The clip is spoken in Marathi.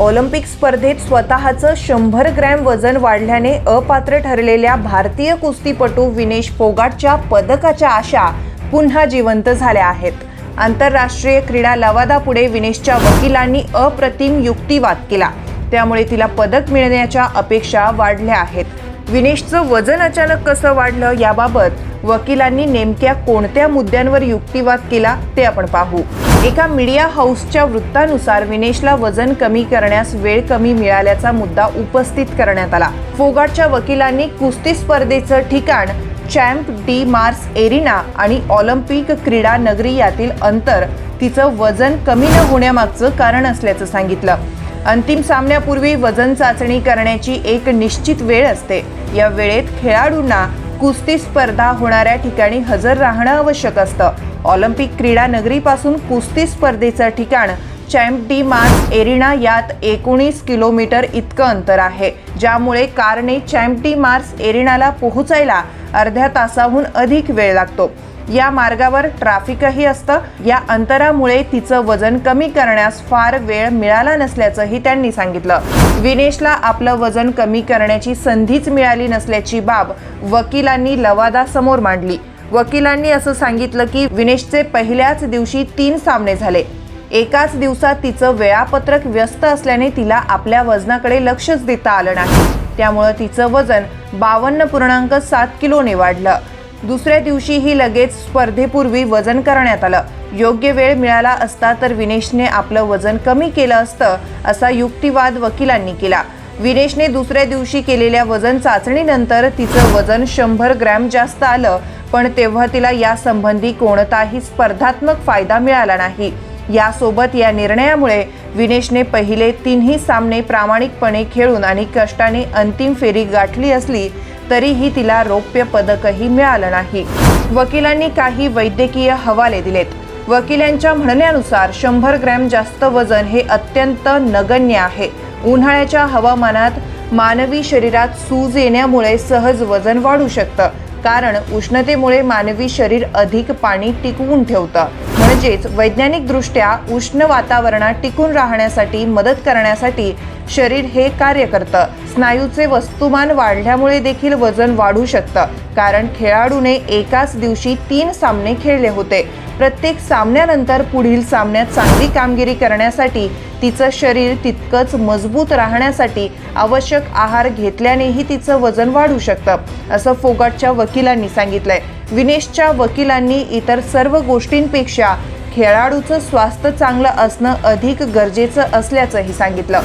ऑलिम्पिक स्पर्धेत स्वतःचं शंभर ग्रॅम वजन वाढल्याने अपात्र ठरलेल्या भारतीय कुस्तीपटू विनेश फोगाटच्या पदकाच्या आशा पुन्हा जिवंत झाल्या आहेत. आंतरराष्ट्रीय क्रीडा लवादापुढे विनेशच्या वकिलांनी अप्रतिम युक्तिवाद केला. त्यामुळे तिला पदक मिळण्याच्या अपेक्षा वाढल्या आहेत. विनेशचं वजन अचानक कसं वाढलं याबाबत वकिलांनी नेमक्या कोणत्या मुद्द्यांवर युक्तिवाद केला ते आपण पाहू. एका मीडिया हाऊसच्या वृत्तानुसार विनेशला वजन कमी करण्यास वेळ कमी मिळाल्याचा मुद्दा उपस्थित करण्यात आला. फोगाटच्या वकिलांनी कुस्ती स्पर्धेचं ठिकाण चॅम्प डी मार्स एरिना आणि ऑलिम्पिक क्रीडा नगरी यातील अंतर तिचं वजन कमी न होण्यामागचं कारण असल्याचं सांगितलं. अंतिम सामन्यापूर्वी वजन चाचणी करण्याची एक निश्चित वेळ असते. या वेळेत खेळाडूंना कुस्ती स्पर्धा होणाऱ्या ठिकाणी हजर राहणं आवश्यक असतं. ऑलिम्पिक क्रीडा नगरीपासून कुस्ती स्पर्धेचं ठिकाण चॅम्प डी मार्स एरिना यात एकोणीस किलोमीटर इतकं अंतर आहे. ज्यामुळे कारने चॅम्प डी मार्स एरिनाला पोहोचायला अर्ध्या तासाहून अधिक वेळ लागतो. या मार्गावर ट्रॅफिकही असतं. या अंतरामुळे तिचं वजन कमी करण्यास फार वेळ मिळाला नसल्याचंही त्यांनी सांगितलं. विनेशला आपलं वजन कमी करण्याची संधीच मिळाली नसल्याची बाब वकिलांनी लवादासमोर मांडली. वकिलांनी असं सांगितलं की विनेशचे पहिल्याच दिवशी तीन सामने झाले. एकाच दिवसात तिचं वेळापत्रक व्यस्त असल्याने तिला आपल्या वजनाकडे लक्षच देता आलं नाही. त्यामुळं तिचं वजन बावन्न पूर्णांक सात किलोने वाढलं. दुसऱ्या दिवशीही लगेच स्पर्धेपूर्वी वजन करण्यात आलं. योग्य वेळ मिळाला असता तर विनेशने आपलं वजन कमी केलं असतं असा युक्तिवाद वकिलांनी केला. विनेशने दुसऱ्या दिवशी केलेल्या वजन चाचणीनंतर तिचं वजन शंभर ग्रॅम जास्त आलं पण तेव्हा तिला यासंबंधी कोणताही स्पर्धात्मक फायदा मिळाला नाही. यासोबत या निर्णयामुळे विनेशने पहिले तिन्ही सामने प्रामाणिकपणे खेळून आणि कष्टाने अंतिम फेरी गाठली असली तरीही तिला रौप्य पदकही मिळालं नाही. वकिलांनी काही वैद्यकीय हवाले दिलेत. वकिलांच्या म्हणण्यानुसार शंभर ग्रॅम जास्त वजन हे अत्यंत नगण्य आहे. उन्हाळ्याच्या हवामानात मानवी शरीरात सूज येण्यामुळे सहज वजन वाढू शकतं. कारण उष्णतेमुळे मानवी शरीर अधिक पाणी टिकवून ठेवतं. म्हणजेच वैज्ञानिकदृष्ट्या उष्ण वातावरणात टिकून राहण्यासाठी मदत करण्यासाठी शरीर हे कार्य करतं. स्नायूचे वस्तुमान वाढल्यामुळे देखील वजन वाढू शकतं. कारण खेळाडूने एकाच दिवशी तीन सामने खेळले होते. प्रत्येक सामन्यानंतर पुढील सामन्यात चांगली कामगिरी करण्यासाठी तिचं शरीर तितकंच मजबूत राहण्यासाठी आवश्यक आहार घेतल्यानेही तिचं वजन वाढू शकतं असं फोगाटच्या वकिलांनी सांगितलंय. विनेशच्या वकिलांनी इतर सर्व गोष्टींपेक्षा खेळाडूचं स्वास्थ्य चांगलं असणं अधिक गरजेचं असल्याचंही सांगितलं.